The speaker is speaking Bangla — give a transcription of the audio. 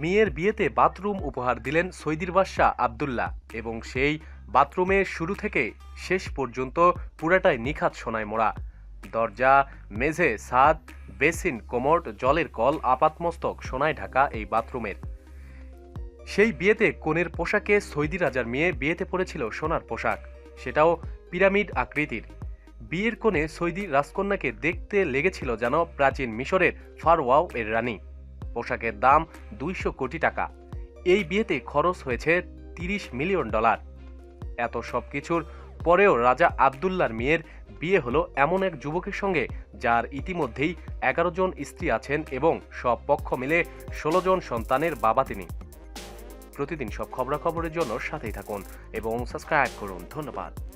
মেয়ের বিয়েতে বাথরুম উপহার দিলেন সৈদির বাদশাহ আবদুল্লাহ এবং সেই বাথরুমে শুরু থেকে শেষ পর্যন্ত পুরাটাই নিখাত সোনায় মোড়া। দরজা, মেঝে, ছাদ, বেসিন কোমোড জলের কল, আপাতমস্তক, সোনায় ঢাকা এই বাথরুমের। সেই বিয়েতে কনের পোশাকে সৈদি রাজার মেয়ে বিয়েতে পড়েছিল সোনার পোশাক। সেটাও পিরামিড আকৃতির। বিয়ের কোণে সৈদি রাজকন্যাকে দেখতে লেগেছিল যেন প্রাচীন মিশরের ফারওয়াও এর রানী। পোশাকের দাম দুইশো কোটি টাকা। এই বিয়েতে খরচ হয়েছে তিরিশ মিলিয়ন ডলার। এত সব কিছুর পরেও রাজা আবদুল্লার মেয়ের বিয়ে হলো এমন এক যুবকের সঙ্গে, যার ইতিমধ্যেই এগারো জন স্ত্রী আছেন এবং সব পক্ষ মিলে ষোলো জন সন্তানের বাবা তিনি। প্রতিদিন সব খবরাখবরের জন্য সাথেই থাকুন এবং সাবস্ক্রাইব করুন। ধন্যবাদ।